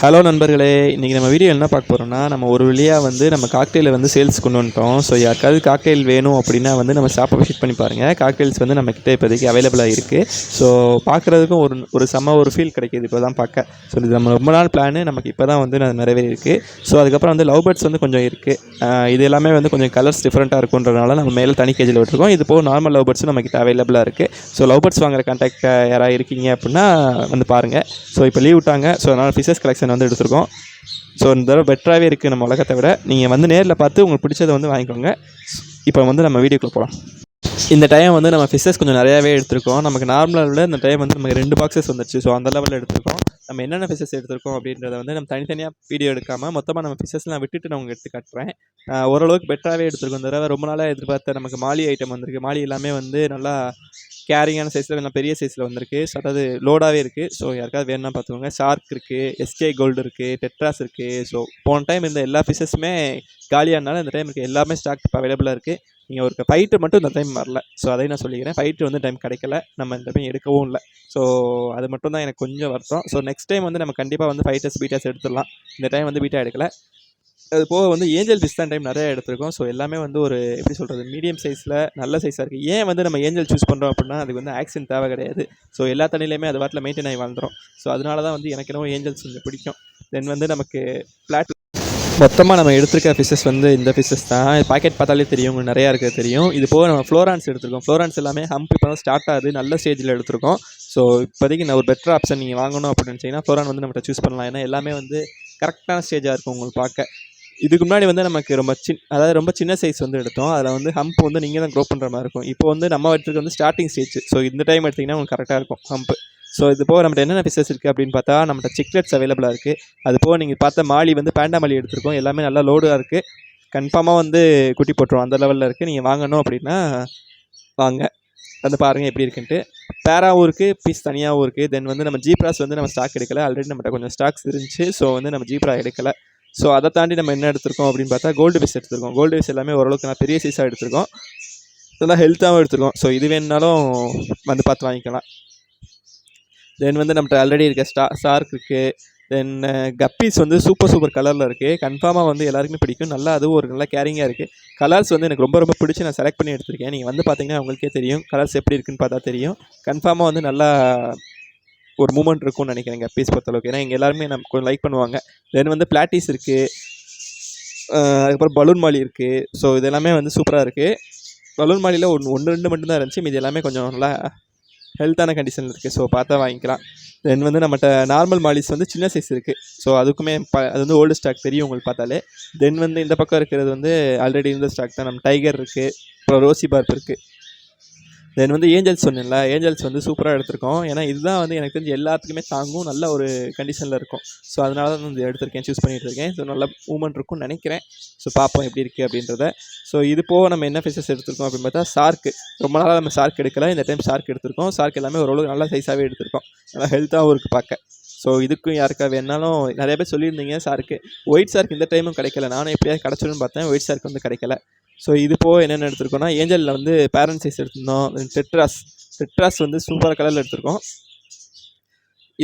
Hello நண்பர்களே இன்றைக்கி நம்ம வீடியோ என்ன பார்க்க போகிறோம்னா நம்ம ஒரு வழியாக வந்து நம்ம காக்டெயிலை வந்து சேல்ஸ் கொண்டு வந்துட்டோம். ஸோ யாருக்காவது காக்டெயில் வேணும் அப்படின்னா வந்து நம்ம ஷாப்பை விசிட் பண்ணி பாருங்கள் காக்டெயில்ஸ் வந்து நம்மக்கிட்ட இப்போதைக்கு அவைலபிளாக இருக்குது ஸோ பார்க்குறதுக்கும் ஒரு ஒரு செம்ம ஒரு ஃபீல் கிடைக்கிது இப்போ தான் பார்க்க. ஸோ இது நம்ம ரொம்ப நாள் பிளான் நமக்கு இப்போ தான் வந்து நான் நிறைவேறி இருக்குது ஸோ அதுக்கப்புறம் வந்து லவ் பேர்ட்ஸ் வந்து கொஞ்சம் இருக்குது இது எல்லாமே வந்து கொஞ்சம் கலர்ஸ் டிஃப்ரெண்ட்டாக இருக்குன்றதுனால நம்ம மேலே தனி கேஜில் விட்டுருக்கோம். இது போக நார்மல் லவ் பேர்ட்ஸும் நம்மக்கிட்ட அவைலபிளாக இருக்குது ஸோ லவ் பேர்ட்ஸ் வாங்குற கான்டாக்ட் யாராவது இருக்கீங்க அப்படின்னா வந்து பாருங்கள் ஸோ இப்போ லீவ் விட்டாங்க. ஸோ அதனால் ஃபிஷஸ் கலெக்ஷன் வந்து எடுத்திருக்கோம். ஸோ இந்த தடவை பெட்டராகவே இருக்குது நம்ம உலகத்தை விட. நீங்கள் வந்து நேரில் பார்த்து உங்களுக்கு பிடிச்சதை வந்து வாங்கிக்கோங்க. இப்போ வந்து நம்ம வீடியோக்குள்ளே போகலாம் இந்த டைம் வந்து நம்ம ஃபிஷஸ் கொஞ்சம் நிறையாவே எடுத்திருக்கோம். நமக்கு நார்மலாக விட இந்த டைம் வந்து நமக்கு ரெண்டு பாக்ஸஸ் வந்துச்சு ஸோ அந்த லெவலில் எடுத்திருக்கோம். நம்ம என்னென்ன ஃபிஷஸ் எடுத்திருக்கோம் அப்படின்றத வந்து நம்ம தனித்தனியாக வீடியோ எடுக்காமல் மொத்தமாக நம்ம ஃபிஷஸ்லாம் விட்டுட்டு நான் உங்களுக்கு எடுத்து காட்டுறேன். ஓரளவுக்கு பெட்டராகவே எடுத்துருக்கோம். இந்த தடவை ரொம்ப நாளாக எதிர்பார்த்த நமக்கு மாலி ஐட்டம் வந்திருக்கு. மாலி எல்லாமே வந்து நல்லா கேரிங்கான சைஸில் நல்லா பெரிய சைஸில் வந்திருக்கு. ஸோ அதாவது லோடாகவே இருக்குது ஸோ யாருக்காவது வேணும்னா பார்த்துக்கோங்க. ஷார்க் இருக்குது எஸ்கே கோல்டு இருக்குது டெட்ராஸ் இருக்குது ஸோ போன டைம் இந்த எல்லா ஃபிஷஸுமே காலியானால இந்த டைம் இருக்குது எல்லாமே ஸ்டாக் இப்போ அவைலபிளாக இருக்குது நீங்கள் ஒரு ஃபைட்டு மட்டும் இந்த டைம் வரல. ஸோ அதையும் நான் சொல்லிக்கிறேன். ஃபைட்டு வந்து டைம் கிடைக்கல. நம்ம இந்த டைம் எடுக்கவும் இல்லை. ஸோ அது மட்டும் தான் எனக்கு கொஞ்சம் வருத்தம். ஸோ நெக்ஸ்ட் டைம் வந்து நம்ம கண்டிப்பாக வந்து ஃபைட்டர்ஸ் பீட்டர்ஸ் எடுத்துடலாம். இந்த டைம் வந்து பீட்டா எடுக்கல. அது போக வந்து ஏஞ்சல் ஃபிஷ் தான் டைம் நிறைய எடுத்திருக்கோம். ஸோ எல்லாமே வந்து ஒரு எப்படி சொல்கிறது மீடியம் சைஸில் நல்ல சைஸாக இருக்குது ஏன் வந்து நம்ம ஏஞ்சல் சூஸ் பண்ணுறோம் அப்படின்னா அதுக்கு வந்து ஆக்சிடென்ட் தேவை கிடையாது. ஸோ எல்லா தண்ணியிலையுமே அது வாட்டில் மெயின்டைன் ஆகி வாழ்ந்துடும் ஸோ அதனால தான் வந்து எனக்கு என்னவோ ஏஞ்சல்ஸ் கொஞ்சம் பிடிக்கும். தென் வந்து நமக்கு பிளாட் மொத்தமாக நம்ம எடுத்திருக்க ஃபிஷஸ் வந்து இந்த ஃபிஷஸ் தான். பாக்கெட் பார்த்தாலே தெரியும் உங்களுக்கு நிறையா இருக்க தெரியும். இது போக நம்ம ஃப்ளோரான்ஸ் எடுத்திருக்கோம். ஃப்ளோரான்ஸ் எல்லாமே ஹம்ப் இப்போ தான் ஸ்டார்ட் ஆகுது. நல்ல ஸ்டேஜில் எடுத்திருக்கோம். ஸோ இப்போதைக்கு நான் ஒரு பெட்டர் ஆப்ஷன் நீங்கள் வாங்கணும் அப்படின்னு நினச்சிங்கன்னா ஃப்ளோரான் வந்து நம்மகிட்ட சூஸ் பண்ணலாம். ஏன்னா எல்லாமே வந்து கரெக்டான ஸ்டேஜாக இருக்கும் உங்களுக்கு பார்க்க. இதுக்கு முன்னாடி வந்து நமக்கு ரொம்ப சின் அதாவது ரொம்ப சின்ன சைஸ் வந்து எடுத்தோம். அதில் வந்து ஹம்ப் வந்து நீங்கள் தான் க்ரோ பண்ணுற மாதிரி இருக்கும். இப்போ வந்து நம்ம எடுத்துருக்கு வந்து ஸ்டார்டிங் ஸ்டேஜ் ஸோ இந்த டைம் எடுத்திங்கன்னா உங்களுக்கு கரெக்டாக இருக்கும் ஹம்ப் ஸோ இது போக நம்மகிட்ட என்னென்ன பிசஸ் இருக்குது அப்படின்னு பார்த்தா நம்மகிட்ட சிக்லெட்ஸ் அவைலபிளாக இருக்குது அது போக நீங்கள் பார்த்த மாலி வந்து பேண்டா மாலி எடுத்திருக்கோம். எல்லாமே நல்லா லோடாக இருக்குது கன்ஃபார்மாக வந்து குட்டி போட்டுரும். அந்த லெவலில் இருக்குது நீங்கள் வாங்கணும் அப்படின்னா வாங்க. வந்து பாருங்கள் எப்படி இருக்குன்ட்டு. பேராவும் இருக்குது பீஸ் தனியாகவும் இருக்குது தென் வந்து நம்ம ஜீப்ராஸ் வந்து நம்ம ஸ்டாக் எடுக்கலை. ஆல்ரெடி நம்மகிட்ட கொஞ்சம் ஸ்டாக்ஸ் இருந்துச்சு. ஸோ வந்து நம்ம ஜீப்ரா எடுக்கலை. ஸோ அதை தாண்டி நம்ம என்ன எடுத்திருக்கோம் அப்படின்னு பார்த்தா கோல்டு பீஸ் எடுத்திருக்கோம். கோல்டு பீஸ் எல்லாமே ஓரளவுக்கு நான் பெரிய சைஸாக எடுத்திருக்கோம். நல்லா ஹெல்த்தாகவும் எடுத்திருக்கோம். ஸோ இது வேணுனாலும் வந்து பார்த்து வாங்கிக்கலாம். தென் வந்து நம்மகிட்ட ஆல்ரெடி இருக்க ஸ்டா ஷார்க் இருக்குது தென் கப்பீஸ் வந்து சூப்பர் சூப்பர் கலரில் இருக்குது கன்ஃபார்மாக வந்து எல்லாருக்குமே பிடிக்கும். நல்லா அதுவும் ஒரு நல்ல கேரிங்காக இருக்குது கலர்ஸ் வந்து எனக்கு ரொம்ப ரொம்ப பிடிச்சி நான் செலக்ட் பண்ணி எடுத்திருக்கேன். நீங்கள் வந்து பார்த்தீங்கன்னா உங்களுக்கே தெரியும். கலர்ஸ் எப்படி இருக்குன்னு பார்த்தா தெரியும். கன்ஃபார்மாக வந்து நல்லா ஒரு மூமெண்ட் இருக்கும்னு நினைக்கிறேன் கப்பீஸ் பொறுத்தளவுக்கு. ஏன்னா இங்கே எல்லாருமே நம்ம கொஞ்சம் லைக் பண்ணுவாங்க. தென் வந்து பிளாட்டிஸ் இருக்குது அதுக்கப்புறம் பலூன் மாலி இருக்குது ஸோ இது எல்லாமே வந்து சூப்பராக இருக்குது பலூன் மாலியில் ஒன்று ஒன்று ரெண்டு மட்டும்தான் இருந்துச்சு. மீதி எல்லாமே கொஞ்சம் நல்லா ஹெல்த்தான கண்டிஷனில் இருக்குது ஸோ பார்த்தா வாங்கிக்கலாம். தென் வந்து நம்மகிட்ட நார்மல் மாலிஸ் வந்து சின்ன சைஸ் இருக்குது ஸோ அதுக்குமே ப அது வந்து ஓல்டு ஸ்டாக் தெரியும் உங்களுக்கு பார்த்தாலே. தென் வந்து இந்த பக்கம் இருக்கிறது வந்து ஆல்ரெடி இருந்த ஸ்டாக் தான். நம்ம டைகர் இருக்குது அப்புறம் ரோசி பார்ப் இருக்குது தென் வந்து ஏஞ்சல்ஸ் சொன்னேன்ல ஏஞ்சல்ஸ் வந்து சூப்பராக எடுத்திருக்கோம். ஏன்னா இதுதான் வந்து எனக்கு தெரிஞ்சு எல்லாத்துக்குமே தாங்கும் நல்ல ஒரு கண்டிஷனில் இருக்கும். ஸோ அதனால தான் வந்து எடுத்திருக்கேன் சூஸ் பண்ணிகிட்டு இருக்கேன். ஸோ நல்ல மூமெண்ட் இருக்கும்னு நினைக்கிறேன். ஸோ பார்ப்போம் எப்படி இருக்குது அப்படின்றத. ஸோ இது போக நம்ம என்ன ஃபேஸஸ் எடுத்திருக்கோம் அப்படின்னு பார்த்தா சார்க்கு ரொம்ப நாளாக நம்ம சார்க் எடுக்கல. இந்த டைம் சார்க் எடுத்திருக்கோம். சார்க் எல்லாமே ஓரளவுக்கு நல்ல சைஸாகவே எடுத்திருக்கோம். நல்லா ஹெல்த்தாகவும் இருக்குது பார்க்க. ஸோ இதுக்கும் யாருக்கா வேணாலும் நிறைய பேர் சொல்லியிருந்தீங்க ஷார்க்கு ஒயிட் சார்க்கு இந்த டைமும் கிடைக்கல. நானும் எப்படியாவது கிடச்சிடும்னு பார்த்தேன். ஒயிட் சார்க்கு வந்து கிடைக்கல. ஸோ இது போக என்னென்ன எடுத்திருக்கோம்னா ஏஞ்சலில் வந்து பேரண்ட் சைஸ் எடுத்திருந்தோம். டெட்ராஸ் டெட்ராஸ் வந்து சூப்பர் கலரில் எடுத்திருக்கோம்.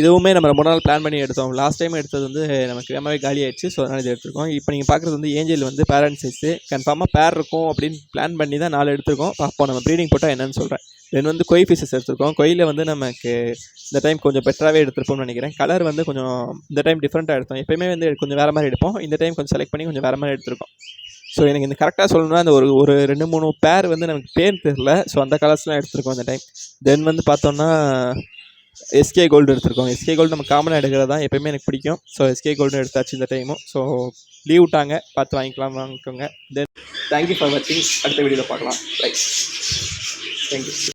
இதுவுமே நம்ம ரொம்ப நாள் பிளான் பண்ணி எடுத்தோம். லாஸ்ட் டைம் எடுத்தது வந்து நமக்கு ரொம்பவே காலி ஆயிடுச்சு. ஸோ அதனால் இது எடுத்திருக்கோம். இப்போ நீங்கள் பார்க்குறது வந்து ஏஞ்சல் வந்து பேரண்ட் சைஸு கன்ஃபார்மாக பேர் இருக்கும் அப்படின்னு பிளான் பண்ணி தான் நாலு எடுத்திருக்கோம். பார்ப்போம். நம்ம ப்ரீடிங் போட்டால் என்னென்னு சொல்கிறேன் தென் வந்து கொய் ஃபிஷஸ் எடுத்திருக்கோம். கொயில் வந்து நமக்கு இந்த டைம் கொஞ்சம் பெட்டராகவே எடுத்திருப்போம்னு நினைக்கிறேன். கலர் வந்து கொஞ்சம் இந்த டைம் டிஃப்ரெண்ட்டாக எடுத்தோம். எப்பயுமே வந்து கொஞ்சம் வேறு மாதிரி எடுப்போம். இந்த டைம் கொஞ்சம் செலக்ட் பண்ணி கொஞ்சம் வேறு மாதிரி எடுத்திருக்கோம். ஸோ எனக்கு இந்த கரெக்டாக சொல்லணும்னா அந்த ஒரு ஒரு ரெண்டு மூணு பேர் வந்து நமக்கு பேர் தெரில ஸோ அந்த கலர்ஸ்லாம் எடுத்திருக்கோம் அந்த டைம் தென் வந்து பார்த்தோம்னா எஸ்கே கோல்டு எடுத்திருக்கோம். எஸ்கே கோல்டு நம்ம காமனாக எடுக்கிறது தான் எப்பயுமே எனக்கு பிடிக்கும். ஸோ எஸ்கே கோல்டு எடுத்தாச்சு இந்த டைமும் ஸோ லீவ் விட்டாங்க. பார்த்து வாங்கிக்கலாம் வாங்கிக்கோங்க. தென் தேங்க்யூ ஃபார் வாட்சிங் அடுத்த வீடியோவில் பார்க்கலாம். Right thank you